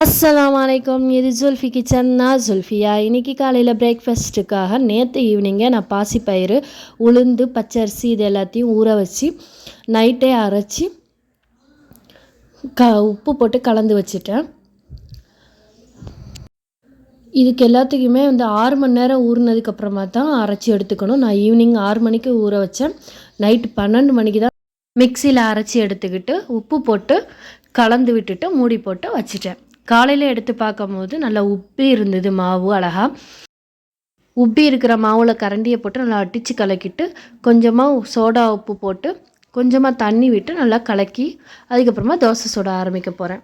அஸ்லாம் வலைக்கம் இது ஜுல்ஃபி கிச்சன் நான் ஜுல்ஃபியா இன்றைக்கி காலையில் பிரேக்ஃபாஸ்ட்டுக்காக நேற்று ஈவினிங்கே நான் பாசிப்பயிறு உளுந்து பச்சரிசி இது எல்லாத்தையும் ஊற வச்சு நைட்டே அரைச்சி க உப்பு போட்டு கலந்து வச்சுட்டேன். இதுக்கு எல்லாத்துக்குமே வந்து ஆறு மணி நேரம் ஊறினதுக்கப்புறமா தான் அரைச்சி எடுத்துக்கணும். நான் ஈவினிங் ஆறு மணிக்கு ஊற வச்சேன். நைட்டு பன்னெண்டு மணிக்கு தான் மிக்சியில் அரைச்சி எடுத்துக்கிட்டு உப்பு போட்டு கலந்து விட்டுட்டு மூடி போட்டு வச்சுட்டேன். காலையில் எடுத்து பார்க்கும்போது நல்லா உப்பி இருந்தது மாவு அழகா. உப்பி இருக்கிற மாவில் கரண்டியை போட்டு நல்லா அடித்து கலக்கிட்டு கொஞ்சமாக சோடா உப்பு போட்டு கொஞ்சமாக தண்ணி விட்டு நல்லா கலக்கி அதுக்கப்புறமா தோசை சுட ஆரம்பிக்க போகிறேன்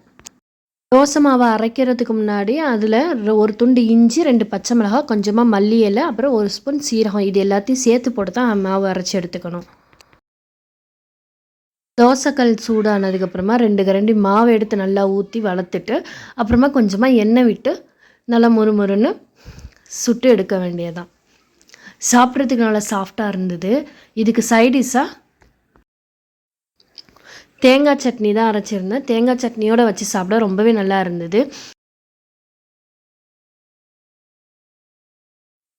தோசை மாவை அரைக்கிறதுக்கு முன்னாடி அதில் ஒரு துண்டு இஞ்சி ரெண்டு பச்சை மிளகாய் கொஞ்சமாக மல்லி இலை அப்புறம் ஒரு ஸ்பூன் சீரகம் இது எல்லாத்தையும் சேர்த்து போட்டு தான் மாவு அரைச்சி எடுத்துக்கணும். தோசைக்கல் சூடானதுக்கப்புறமா ரெண்டு கரண்டி மாவு எடுத்து நல்லா ஊற்றி வளர்த்துட்டு அப்புறமா கொஞ்சமாக எண்ணெய் விட்டு நல்லா முறுமுறுன்னு சுட்டு எடுக்க வேண்டியதான் சாப்பிட்றதுக்கு நல்லா சாஃப்டாக இருந்தது. இதுக்கு சைடிஷாக தேங்காய் சட்னி தான் அரைச்சிருந்தேன். தேங்காய் சட்னியோடு வச்சு சாப்பிட ரொம்பவே நல்லா இருந்தது.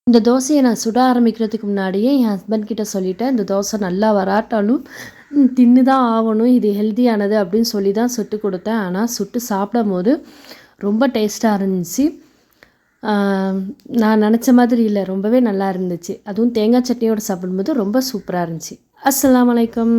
இந்த தோசையை நான் சுட ஆரம்பிக்கிறதுக்கு முன்னாடியே என் ஹஸ்பண்ட் கிட்ட சொல்லிட்டேன். இந்த தோசை நல்லா வராட்டாலும் தின்னு தான் ஆகணும் இது ஹெல்த்தியானது அப்படின்னு சொல்லி தான் சுட்டு கொடுத்தேன். ஆனால் சுட்டு சாப்பிடும் போது ரொம்ப டேஸ்ட்டாக இருந்துச்சு. நான் நினச்ச மாதிரி இல்லை ரொம்பவே நல்லா இருந்துச்சு. அதுவும் தேங்காய் சட்னியோடு சாப்பிடும்போது ரொம்ப சூப்பராக இருந்துச்சு. அஸ்லாம் வலைக்கம்